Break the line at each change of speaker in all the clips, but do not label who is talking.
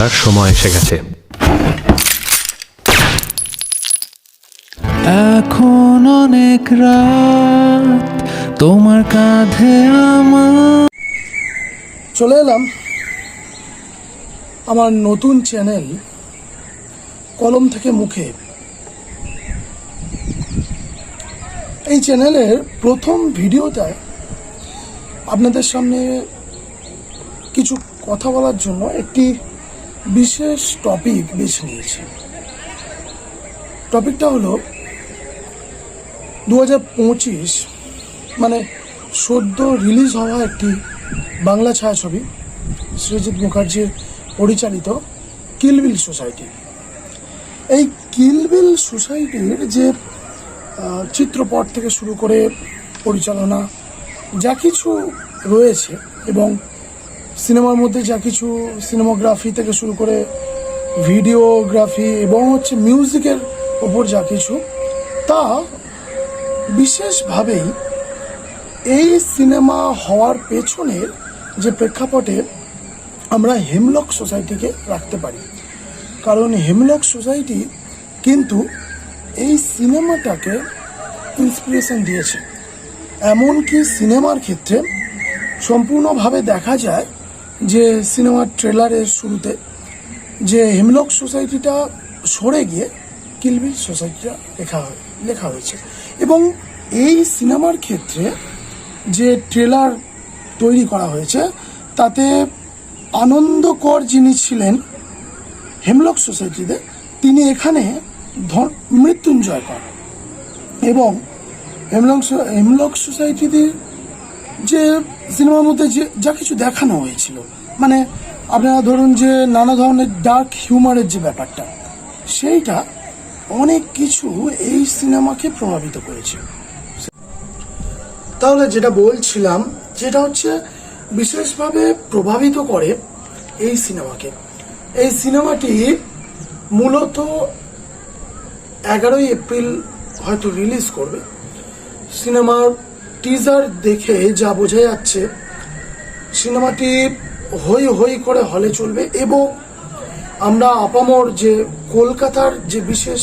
তার সময় এসে গেছে।
এখন অনেক রাত তোমার কাঁধে আমার
চলে এলাম। আমার নতুন চ্যানেল কলম থেকে মুখে। এই চ্যানেলের প্রথম ভিডিওটায় আপনাদের সামনে কিছু কথা বলার জন্য একটি বিশেষ টপিক বেছে নিয়েছি। টপিকটা হলো দু মানে সদ্য রিলিজ হওয়া একটি বাংলা ছায়াছবি, সৃজিৎ মুখার্জির পরিচালিত কিলবিল সোসাইটি এই কিলবিল সোসাইটির যে চিত্রপট থেকে শুরু করে পরিচালনা, যা কিছু রয়েছে এবং সিনেমার মধ্যে যা কিছু সিনেমাগ্রাফি থেকে শুরু করে ভিডিওগ্রাফি এবং হচ্ছে মিউজিকের ওপর যা কিছু, তা বিশেষভাবেই এই সিনেমা হওয়ার পেছনের যে প্রেক্ষাপটে আমরা হেমলক সোসাইটিকে রাখতে পারি। কারণ হেমলক সোসাইটি কিন্তু এই সিনেমাটাকে ইন্সপিরেশন দিয়েছে। এমনকি সিনেমার ক্ষেত্রে সম্পূর্ণভাবে দেখা যায় যে সিনেমার ট্রেলারের শুরুতে যে হেমলক সোসাইটিটা সরে গিয়ে কিলবিল সোসাইটিটা লেখা হয়, লেখা হয়েছে। এবং এই সিনেমার ক্ষেত্রে যে ট্রেলার তৈরি করা হয়েছে, তাতে আনন্দকর যিনি ছিলেন হেমলক সোসাইটিতে, তিনি এখানে মৃত্যুঞ্জয় কর। এবং হেমলক হেমলক সোসাইটিতে যে সিনেমার মধ্যে যে যা কিছু দেখানো হয়েছিল মানে আপনারা ধরুন যে নানা ধরনের ডার্ক হিউমারের যে ব্যাপারটা, সেইটা অনেক কিছু এই সিনেমাকে প্রভাবিত করেছে। তাহলে যেটা বলছিলাম, যেটা হচ্ছে বিশেষভাবে প্রভাবিত করে এই সিনেমাকে। এই সিনেমাটি মূলত এগারোই এপ্রিল হয়তো রিলিজ করবে। সিনেমার টিজার দেখে যা বোঝা যাচ্ছে, সিনেমাটি হই হই করে হলে চলবে এবং আমরা আপামর যে কলকাতার যে বিশেষ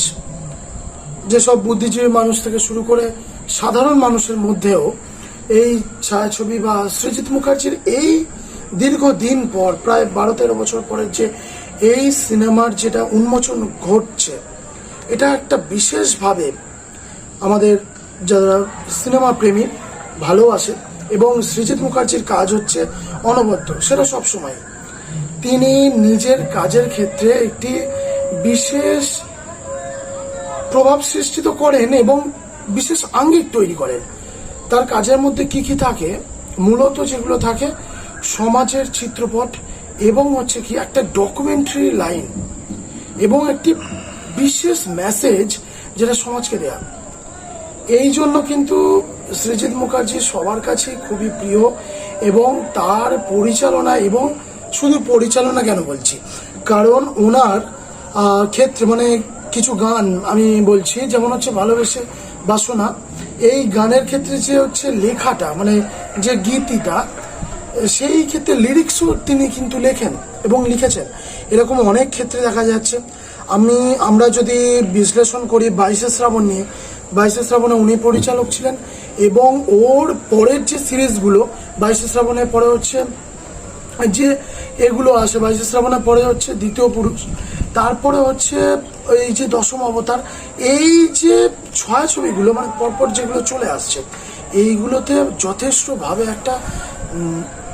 যেসব বুদ্ধিজীবী মানুষ থেকে শুরু করে সাধারণ মানুষের মধ্যেও এই ছায়াছবি বা সৃজিৎ মুখার্জির এই দীর্ঘদিন পর, প্রায় বারো তেরো বছর পরের যে এই সিনেমার যেটা উন্মোচন ঘটছে, এটা একটা বিশেষভাবে আমাদের যারা সিনেমা প্রেমী ভালোবাসে এবং সৃজিৎ মুখার্জির কাজ হচ্ছে অনবদ্য, সেটা সবসময়। তিনি নিজের কাজের ক্ষেত্রে একটি বিশেষ প্রভাব সৃষ্টি তো করেন এবং বিশেষ আঙ্গিক তৈরি করেন। তার কাজের মধ্যে কি কি থাকে? মূলত যেগুলো থাকে, সমাজের চিত্রপট এবং হচ্ছে কি একটা ডকুমেন্টারি লাইন এবং একটি বিশেষ মেসেজ যেটা সমাজকে দেয়া। এই জন্য কিন্তু সৃজিৎ মুখার্জি সবার কাছে খুবই প্রিয় এবং তার পরিচালনা এবং শুধু পরিচালনা কেন বলছি? কারণ ওনার ক্ষেত্রে মানে কিছু গান আমি বলছি, যেমন হচ্ছে ভালোবেসে বাসনা, এই গানের ক্ষেত্রে যে হচ্ছে লেখাটা মানে যে গীতিটা, সেই ক্ষেত্রে লিরিক্সও তিনি কিন্তু লেখেন এবং লিখেছেন। এরকম অনেক ক্ষেত্রে দেখা যাচ্ছে। আমি, আমরা যদি বিশ্লেষণ করি বাইশে শ্রাবণ নিয়ে, বাইশে শ্রাবণে উনি পরিচালক ছিলেন এবং ওর পরের যে সিরিজগুলো, বাইশে শ্রাবণের পরে হচ্ছে যে এগুলো আসে, বাইশে শ্রাবণের পরে হচ্ছে দ্বিতীয় পুরুষ, তারপরে হচ্ছে এই যে দশম অবতার, এই যে ছায়াছবিগুলো মানে পরপর যেগুলো চলে আসছে, এইগুলোতে যথেষ্টভাবে একটা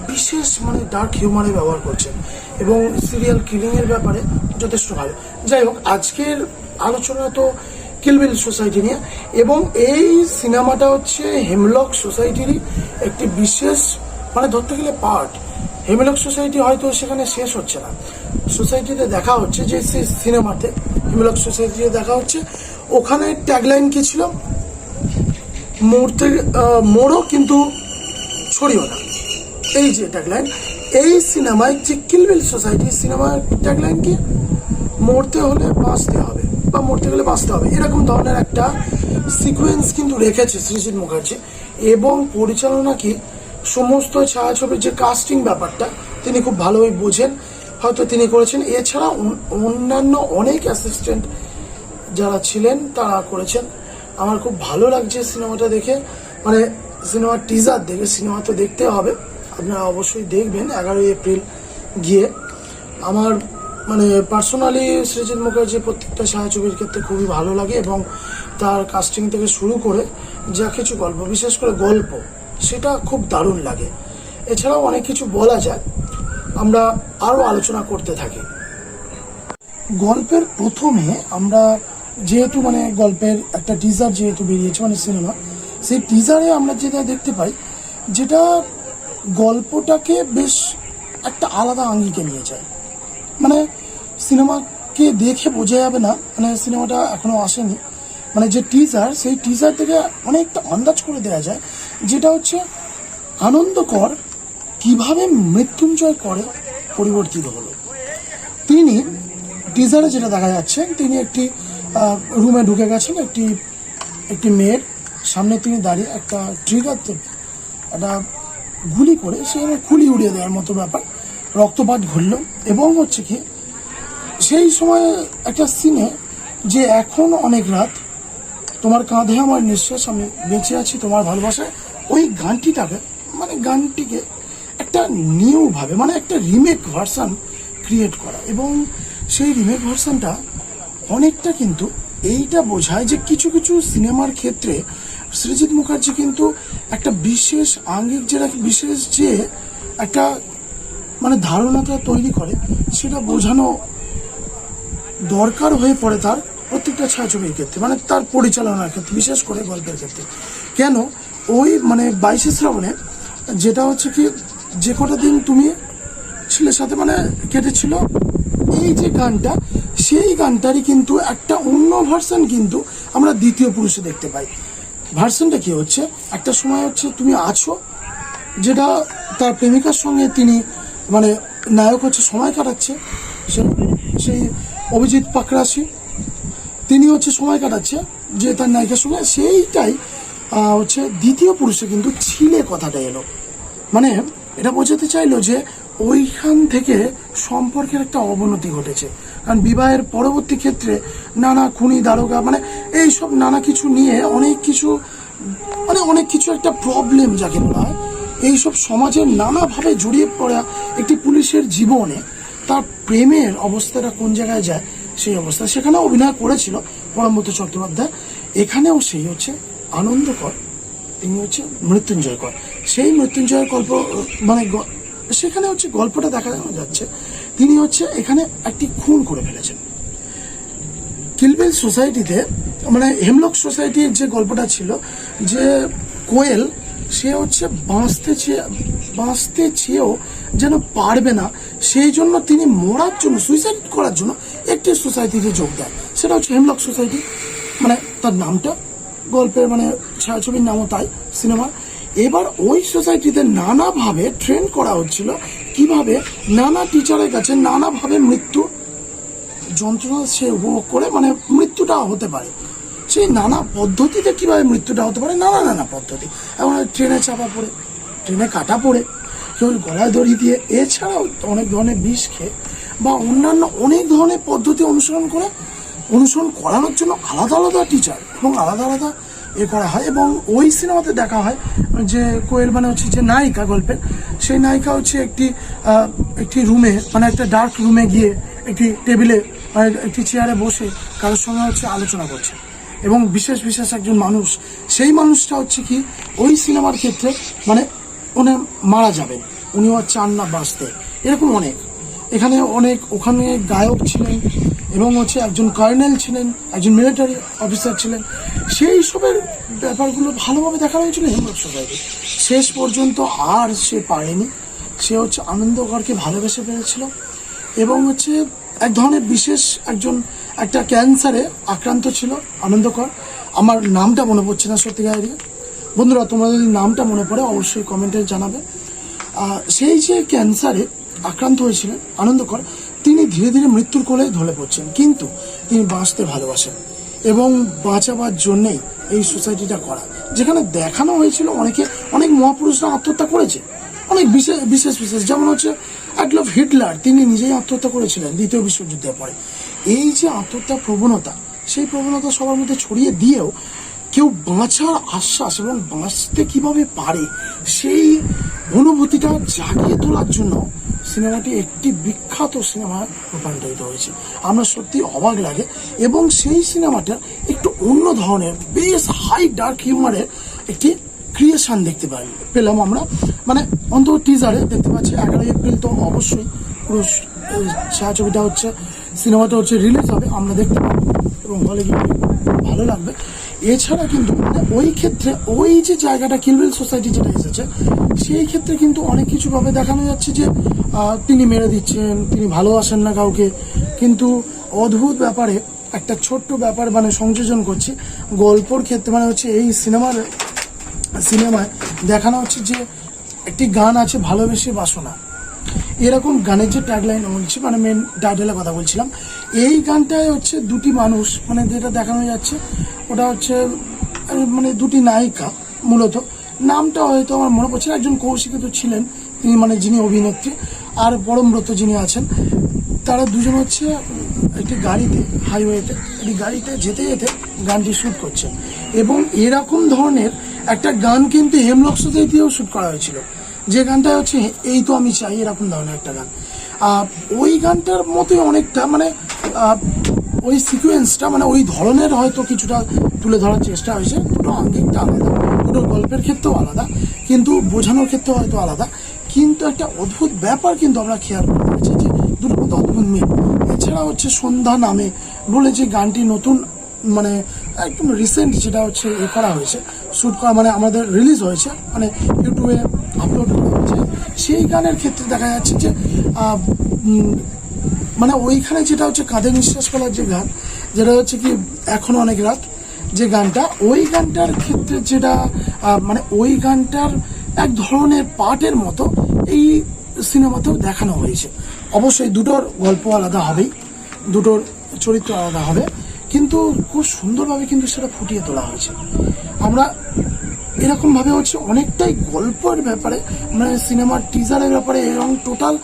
বিশেষ মানে ডার্ক হিউমারে ব্যবহার করছেন এবং সিরিয়াল কিলিংয়ের ব্যাপারে যথেষ্ট ভালো। যাই হোক আজকের আলোচনা তো কিলবিল সোসাইটি নিয়ে এবং এই সিনেমাটা হচ্ছে হেমলক সোসাইটিরই একটি বিশেষ মানে ধরতে গেলে পার্ট হেমলক সোসাইটি হয়তো সেখানে শেষ হচ্ছে না। সোসাইটিতে দেখা হচ্ছে যে সিনেমাতে হেমলক সোসাইটিতে দেখা হচ্ছে। ওখানে ট্যাগলাইন কি ছিল? আহ, মরো কিন্তু ছড়িও না। এই যে ট্যাগলাইন এই সিনেমায় যে কিলবিল সোসাইটি সিনেমার ট্যাগলাইন কি? মরতে হলে বাঁচতে হবে বা মরতে গেলে বাঁচতে হবে। এরকম ধরনের একটা সিকোয়েন্স কিন্তু রেখেছে সৃজিৎ মুখার্জি এবং পরিচালনা কি? সমস্ত ছায়াছবির যে কাস্টিং ব্যাপারটা তিনি খুব ভালোই বোঝেন। হয়তো তিনি করেছেন। এছাড়া অন্যান্য অনেক অ্যাসিস্ট্যান্ট যারা ছিলেন, তারা করেছেন। আমার খুব ভালো লাগছে সিনেমাটা দেখে। মানে সিনেমার টিজার দেখে, সিনেমা তো দেখতে হবে। আপনারা অবশ্যই দেখবেন, এগারোই এপ্রিল গিয়ে। আমার মানে পার্সোনালি সৃজিৎ মুখার্জি প্রত্যেকটা ছায়াছবির ক্ষেত্রে খুবই ভালো লাগে এবং তার কাস্টিং থেকে শুরু করে যা কিছু গল্প, বিশেষ করে গল্প, সেটা খুব দারুণ লাগে। এছাড়াও অনেক কিছু বলা যায়, আমরা আরও আলোচনা করতে থাকি। গল্পের প্রথমে আমরা যেহেতু মানে গল্পের একটা টিজার যেহেতু বেরিয়েছে মানে সিনেমা সেই টিজারে আমরা যেটা দেখতে পাই, যেটা গল্পটাকে বেশ একটা আলাদা আঙ্গিকে নিয়ে যায়। মানে সিনেমাকে দেখে বোঝা যাবে না মানে সিনেমাটা এখনও আসেনি। মানে যে টিজার সেই টিজার থেকে অনেকটা আন্দাজ করে দেওয়া যায়, যেটা হচ্ছে আনন্দকর কীভাবে মৃত্যুঞ্জয় করে পরিবর্তিত হলো। তিনি টিজারে যেটা দেখা যাচ্ছে, তিনি একটি রুমে ঢুকে গেছেন, একটি একটি মেয়ের সামনে তিনি দাঁড়িয়ে একটা ট্রিগার একটা গুলি করে সেখানে খুলি উড়িয়ে দেওয়ার মতো ব্যাপার। রক্তপাত ঘটল এবং হচ্ছে কি, সেই সময় একটা সিনে যে এখন অনেক রাত, তোমার কাঁধে আমার নিঃশ্বাস, আমি বেঁচে আছি তোমার ভালোবাসায়, ওই গানটিটাকে মানে গানটিকে একটা নিউভাবে মানে একটা রিমেক ভার্সান ক্রিয়েট করা। এবং সেই রিমেক ভার্সানটা অনেকটা কিন্তু এইটা বোঝায় যে কিছু কিছু সিনেমার ক্ষেত্রে সৃজিৎ মুখার্জি কিন্তু একটা বিশেষ আঙ্গিক যেটা বিশেষ যে একটা মানে ধারণাটা তৈরি করে, সেটা বোঝানো দরকার হয়ে পড়ে তার প্রত্যেকটা ছায়াছবির ক্ষেত্রে মানে তার পরিচালনার ক্ষেত্রে, বিশেষ করে গল্পের ক্ষেত্রে। কেন? ওই মানে বাইশে শ্রাবণে যেটা হচ্ছে কি, যে কটা দিন তুমি ছেলের সাথে মানে কেটেছিল, এই যে গানটা, সেই গানটারই কিন্তু একটা অন্য ভার্সন কিন্তু আমরা দ্বিতীয় পুরুষে দেখতে পাই। ভার্সনটা কি হচ্ছে? একটা সময় হচ্ছে তুমি আছো, যেটা তার প্রেমিকার সঙ্গে তিনি মানে নায়ক হচ্ছে সময় কাটাচ্ছে, সেই অভিজিৎ পাকরাশি, তিনি হচ্ছে সময় কাটাচ্ছে, যে তার নায়িকার সঙ্গে সেইটাই হচ্ছে দ্বিতীয় পুরুষে কিন্তু ছিলে কথাটা এলো। মানে এটা বোঝাতে চাইলো যে ওইখান থেকে সম্পর্কের একটা অবনতি ঘটেছে। কারণ বিবাহের পরবর্তী ক্ষেত্রে নানা খুনি, দারোগা মানে এই সব নানা কিছু নিয়ে অনেক কিছু মানে অনেক কিছু একটা প্রবলেম যাকে বলা হয়। এইসব সমাজের নানাভাবে জড়িয়ে পড়া একটি পুলিশের জীবনে তার প্রেমের অবস্থাটা কোন জায়গায় যায় সেই অবস্থা। সেখানে অভিনয় করেছিল পরমব্রত চট্টোপাধ্যায়। এখানেও সেই হচ্ছে আনন্দকর, তিনি হচ্ছে মৃত্যুঞ্জয় কর। সেই মৃত্যুঞ্জয়ের গল্প মানে সেখানে হচ্ছে গল্পটা দেখা যাচ্ছে তিনি হচ্ছে এখানে একটি খুন করে ফেলেছেন। কিলবেল সোসাইটিতে মানে হেমলক সোসাইটির যে গল্পটা ছিল, যে কোয়েল, সে হচ্ছে বাঁচতে চেয়ে, বাঁচতে চেয়েও যেন পারবে না, সেই জন্য তিনি মরার জন্য সুইসাইড করার জন্য একটি সোসাইটিতে যোগ দেয় সেটা হচ্ছে হেমলক সোসাইটি মানে তার নামটা, গল্পের মানে ছায়াছবির নামও তাই সিনেমা এবার ওই সোসাইটিতে নানাভাবে ট্রেন করা হচ্ছিল কীভাবে নানা টিচারের কাছে নানাভাবে মৃত্যু যন্ত্রণা সে উপভোগ করে মানে মৃত্যুটা হতে পারে। সেই নানা পদ্ধতিতে কীভাবে মৃত্যুটা হতে পারে? নানা নানা পদ্ধতি। এমন ট্রেনে চাপা পড়ে, ট্রেনে কাটা পড়ে, কেউ গলায় দড়ি দিয়ে, এছাড়াও অনেক ধরনের বিষ খেয়ে বা অন্যান্য অনেক ধরনের পদ্ধতি অনুসরণ করে, অনুসরণ করানোর জন্য আলাদা আলাদা টিচার এবং আলাদা আলাদা এ করা হয় এবং ওই সিনেমাতে দেখা হয় যে কোয়েল মানে হচ্ছে যে নায়িকা গল্পের। সেই নায়িকা হচ্ছে একটি একটি রুমে মানে একটা ডার্ক রুমে গিয়ে একটি টেবিলে মানে একটি চেয়ারে বসে কারোর সঙ্গে হচ্ছে আলোচনা করছে। এবং বিশেষ বিশেষ একজন মানুষ, সেই মানুষটা হচ্ছে কি, ওই সিনেমার ক্ষেত্রে মানে উনি মারা যাবেন, উনিও চান না বাঁচতে। এরকম অনেক। এখানে অনেক, ওখানে গায়ক ছিলেন এবং হচ্ছে একজন কর্নেল ছিলেন, একজন মিলিটারি অফিসার ছিলেন। সেই সবের ব্যাপারগুলো ভালোভাবে দেখা হয়েছিল হিমরত সোসাইটি শেষ পর্যন্ত আর সে পারেনি। সে হচ্ছে আনন্দগড়কে ভালোবেসে পেরেছিল এবং হচ্ছে এক ধরনের বিশেষ একজন একটা ক্যান্সারে আক্রান্ত ছিল আনন্দকর আমার নামটা মনে পড়ছে না সত্যিকারের। বন্ধুরা, তোমরা যদি নামটা মনে পড়ে অবশ্যই কমেন্টে জানাবে। সেই যে ক্যান্সারে আক্রান্ত হয়েছিলেন আনন্দকর তিনি ধীরে ধীরে মৃত্যুর কোলে ঢলে পড়ছেন, কিন্তু তিনি বাঁচতে ভালোবাসেন এবং বাঁচাবার জন্যেই এই সোসাইটিটা করা। যেখানে দেখানো হয়েছিল অনেকে, অনেক মহাপুরুষরা আত্মহত্যা করেছে। অনেক বিশেষ বিশেষ বিশেষ। যেমন হচ্ছে অ্যাডলফ হিটলার, তিনি নিজেই আত্মহত্যা করেছিলেন দ্বিতীয় বিশ্বযুদ্ধের পরে। এই যে আত্মহত্যা প্রবণতা, সেই প্রবণতা সবার মধ্যে ছড়িয়ে দিয়েও কেউ বাঁচার আশ্বাস এবং বাঁচতে কীভাবে পারে, সেই অনুভূতিটা জাগিয়ে তোলার জন্য সিনেমাটি একটি বিখ্যাত সিনেমায় রূপান্তরিত হয়েছে। আমরা সত্যি অবাক লাগে এবং সেই সিনেমাটা একটু অন্য ধরনের, বেশ হাই ডার্ক হিউমারের একটি ক্রিয়েশন দেখতে পাই পেলাম আমরা। মানে অন্তত টিজারে দেখতে পাচ্ছি, এগারোই এপ্রিল তো অবশ্যই পুরো ছায়াছবিটা হচ্ছে, সিনেমাটা হচ্ছে রিলিজ হবে, আমরা দেখতে পাবো এবং হলে গিয়ে ভালো লাগবে। এছাড়া কিন্তু ওই ক্ষেত্রে ওই যে জায়গাটা কিলবিল সোসাইটি যেটা এসেছে, সেই ক্ষেত্রে কিন্তু অনেক কিছু ভাবে দেখানো যাচ্ছে যে তিনি মেরে দিচ্ছেন, তিনি ভালোবাসেন না কাউকে। কিন্তু অদ্ভুত ব্যাপারে একটা ছোট্ট ব্যাপার মানে সংযোজন করছি, গল্পর ক্ষেত্রে মানে হচ্ছে এই সিনেমার, সিনেমায় দেখানো হচ্ছে যে একটি গান আছে, ভালোবেসে বাসনা। এরকম গানের যে ট্যাগলাইন বলছি মানে মেন টাইটেলের কথা বলছিলাম, এই গানটায় হচ্ছে দুটি মানুষ মানে যেটা দেখানো যাচ্ছে, ওটা হচ্ছে মানে দুটি নায়িকা মূলত। নামটা হয়তো আমার মনে পড়ছে একজন কৌশিকী তো ছিলেন, তিনি মানে যিনি অভিনেত্রী, আর পরমব্রত যিনি আছেন, তারা দুজন হচ্ছে একটি গাড়িতে হাইওয়েতে একটি গাড়িতে যেতে যেতে গানটি শ্যুট করছে। এবং এরকম ধরনের একটা গান কিন্তু হেমলক সোসাইটিও শ্যুট করা হয়েছিল। যে গানটা হচ্ছে, এই তো আমি চাই, এরকম ধরনের একটা গান। ওই গানটার মতোই অনেকটা মানে ওই সিকুয়েন্সটা মানে ওই ধরনের হয়তো কিছুটা তুলে ধরার চেষ্টা হয়েছে। দুটো আঙ্গিকটা আলাদা, দুটো গল্পের ক্ষেত্রেও আলাদা, কিন্তু বোঝানোর ক্ষেত্রেও হয়তো আলাদা। কিন্তু একটা অদ্ভুত ব্যাপার কিন্তু আমরা খেয়াল করতে পেরেছি যে দুটোর মধ্যে অদ্ভুত মিল। এছাড়া হচ্ছে সন্ধ্যা নামে বলে যে গানটি নতুন মানে একদম রিসেন্ট যেটা হচ্ছে এ করা হয়েছে শ্যুট করা মানে আমাদের রিলিজ হয়েছে মানে ইউটিউবে আপলোড হয়েছে। সেই গানের ক্ষেত্রে দেখা যাচ্ছে যে মানে ওইখানে যেটা হচ্ছে কাঁধে নিঃশ্বাস করার যে গান, যেটা হচ্ছে কি এখনও অনেক রাত, যে গানটা, ওই গানটার ক্ষেত্রে যেটা মানে ওই গানটার এক ধরনের পার্টের মতো এই সিনেমাতেও দেখানো হয়েছে। অবশ্যই দুটোর গল্প আলাদা হবেই, দুটোর চরিত্র আলাদা হবে। কিন্তু খুব সুন্দরভাবে কিন্তু সেটা ফুটিয়ে তোলা হয়েছে। আমরা এরকম ভাবে হচ্ছে অনেকটাই গল্পের ব্যাপারে মানে সিনেমার টিজারের ব্যাপারে এবং টোটাল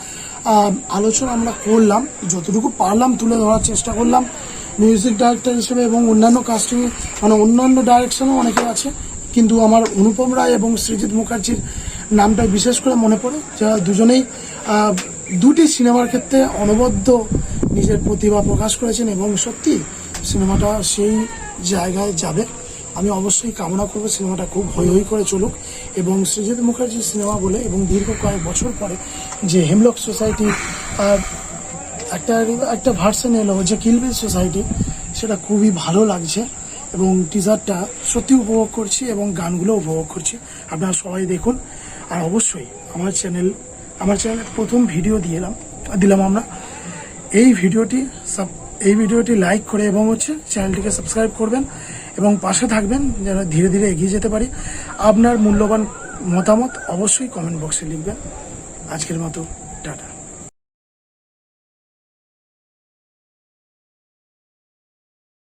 আলোচনা আমরা করলাম, যতটুকু পারলাম তুলে ধরার চেষ্টা করলাম। মিউজিক ডাইরেক্টর হিসেবে এবং অন্যান্য কাস্টিং মানে অন্যান্য ডাইরেকশনও অনেকে আছে। কিন্তু আমার অনুপম রায় এবং সৃজিৎ মুখার্জির নামটা বিশেষ করে মনে পড়ে। যারা দুজনেই দুটি সিনেমার ক্ষেত্রে অনবদ্য নিজের প্রতিভা প্রকাশ করেছেন এবং সত্যি সিনেমাটা সেই জায়গায় যাবে। আমি অবশ্যই কামনা করব সিনেমাটা খুব হৈ হৈ করে চলুক এবং সৃজিৎ মুখার্জির সিনেমা বলে এবং দীর্ঘ কয়েক বছর পরে যে হেমলক সোসাইটি একটা একটা ভার্সন এলো যে কিলবিল সোসাইটি সেটা খুবই ভালো লাগছে এবং টিজারটা সত্যি উপভোগ করছি এবং গানগুলো উপভোগ করছি। আপনারা সবাই দেখুন। আর অবশ্যই আমার চ্যানেল আমার চ্যানেলে প্রথম ভিডিও দিলাম দিলাম আমরা। এই ভিডিওটি সাব এই ভিডিওটি লাইক করে এবং হচ্ছে চ্যানেলটিকে সাবস্ক্রাইব করবেন এবং পাশে থাকবেন যেন ধীরে ধীরে এগিয়ে যেতে পারি। আপনার মূল্যবান মতামত অবশ্যই কমেন্ট বক্সে লিখবেন। আজকের মতো, টাটা।